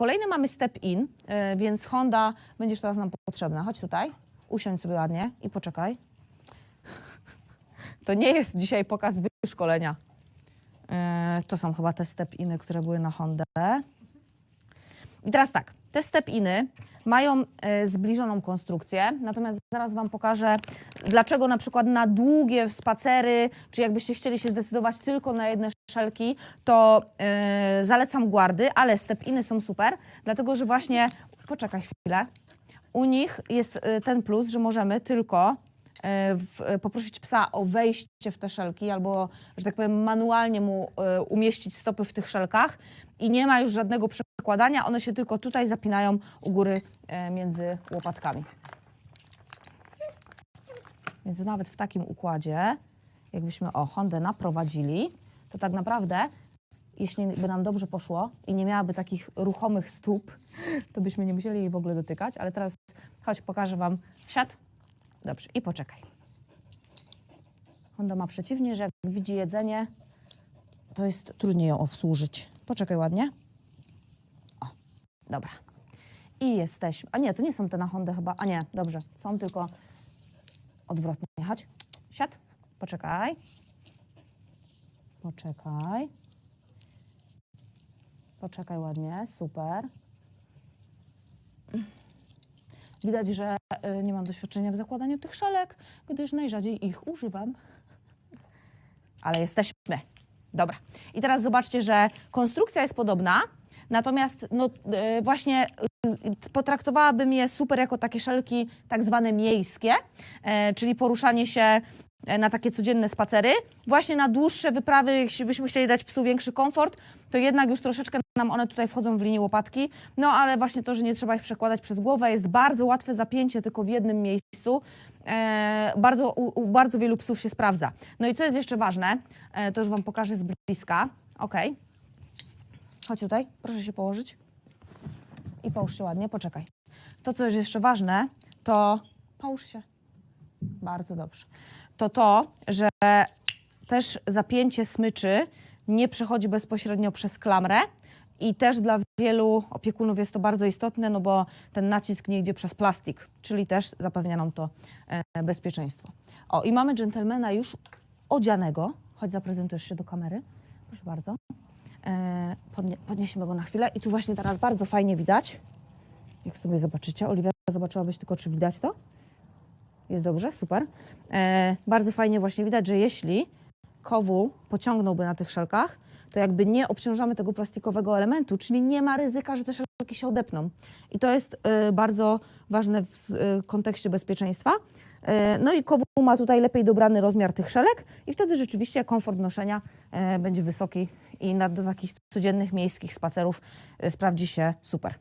Kolejny mamy step in, e, więc Honda będziesz teraz nam potrzebna. Chodź tutaj, usiądź sobie ładnie i poczekaj. To nie jest dzisiaj pokaz wyszkolenia. E, To są chyba te step iny, które były na Hondę. I teraz tak, te step-iny mają e, zbliżoną konstrukcję, natomiast zaraz Wam pokażę, dlaczego na przykład na długie spacery, czy jakbyście chcieli się zdecydować tylko na jedne szelki, to e, zalecam guardy, ale step-iny są super, dlatego że właśnie, poczekaj chwilę, u nich jest e, ten plus, że możemy tylko w, poprosić psa o wejście w te szelki albo, że tak powiem, manualnie mu umieścić stopy w tych szelkach i nie ma już żadnego przekładania, one się tylko tutaj zapinają u góry e, między łopatkami. Więc nawet w takim układzie, jakbyśmy o Hondę naprowadzili, to tak naprawdę, jeśli by nam dobrze poszło i nie miałaby takich ruchomych stóp, to byśmy nie musieli jej w ogóle dotykać, ale teraz chodź, pokażę Wam. Siad. Dobrze, i poczekaj. Honda ma przeciwnie, że jak widzi jedzenie, to jest trudniej ją obsłużyć. Poczekaj ładnie. Dobra. I jesteśmy. A nie, to nie są te na Hondę chyba. A nie, dobrze. Są tylko odwrotnie. Chodź. Siad. Poczekaj. Poczekaj. Poczekaj ładnie. Super. Widać, że y, nie mam doświadczenia w zakładaniu tych szalek, gdyż najrzadziej ich używam. Ale jesteśmy. Dobra. I teraz zobaczcie, że konstrukcja jest podobna, natomiast no, y, właśnie y, potraktowałabym je super jako takie szelki tak zwane miejskie, e, czyli poruszanie się e, na takie codzienne spacery. Właśnie na dłuższe wyprawy, jeśli byśmy chcieli dać psu większy komfort, to jednak już troszeczkę nam one tutaj wchodzą w linię łopatki. No ale właśnie to, że nie trzeba ich przekładać przez głowę, jest bardzo łatwe zapięcie tylko w jednym miejscu. E, bardzo, u, u bardzo wielu psów się sprawdza. No i co jest jeszcze ważne, e, to już Wam pokażę z bliska. Ok. Chodź tutaj, proszę się położyć. I połóż się ładnie, poczekaj. To, co jest jeszcze ważne, to połóż się. Bardzo dobrze. To to, że też zapięcie smyczy nie przechodzi bezpośrednio przez klamrę i też dla wielu opiekunów jest to bardzo istotne, no bo ten nacisk nie idzie przez plastik, czyli też zapewnia nam to e, bezpieczeństwo. O, i mamy dżentelmena już odzianego. Chodź, zaprezentujesz się do kamery. Proszę bardzo. E, podnie, podniesiemy go na chwilę i tu właśnie teraz bardzo fajnie widać, jak sobie zobaczycie. Oliwia, zobaczyłabyś tylko, czy widać to? Jest dobrze, super. E, bardzo fajnie właśnie widać, że jeśli kowu pociągnąłby na tych szelkach, to jakby nie obciążamy tego plastikowego elementu, czyli nie ma ryzyka, że te szelki się odepną. I to jest e, bardzo ważne w e, kontekście bezpieczeństwa. E, no i kowu ma tutaj lepiej dobrany rozmiar tych szelek i wtedy rzeczywiście komfort noszenia e, będzie wysoki i na, do takich codziennych miejskich spacerów e, sprawdzi się super.